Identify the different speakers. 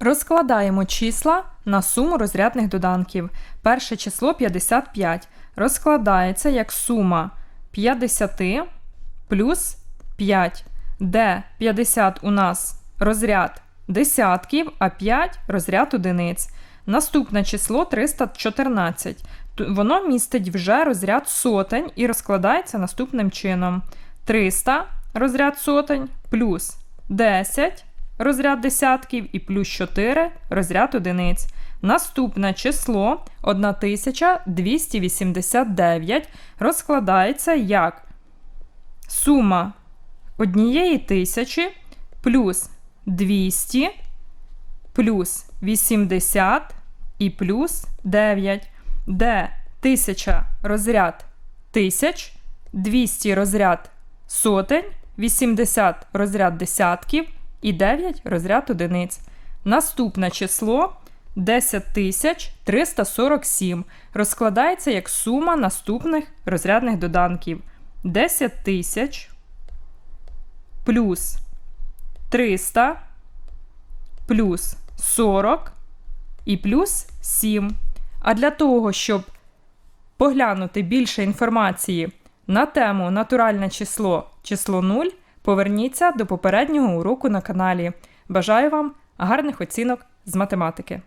Speaker 1: Розкладаємо числа на суму розрядних доданків. Перше число 55 розкладається як сума 50 плюс 5, де 50 у нас розряд десятків, а 5 розряд одиниць. Наступне число 314. Воно містить вже розряд сотень і розкладається наступним чином: 300 розряд сотень плюс 10 розряд десятків і плюс 4 розряд одиниць. Наступне число 1289 розкладається як сума однієї тисячі плюс 200 плюс 80 і плюс 9, де 1000 розряд тисяч, 200 розряд сотень, 80 розряд десятків і 9 розряд одиниць. Наступне число 10347 розкладається як сума наступних розрядних доданків. 10 тисяч плюс 300 плюс 40 і плюс 7. А для того, щоб поглянути більше інформації на тему натуральне число число 0, поверніться до попереднього уроку на каналі. Бажаю вам гарних оцінок з математики!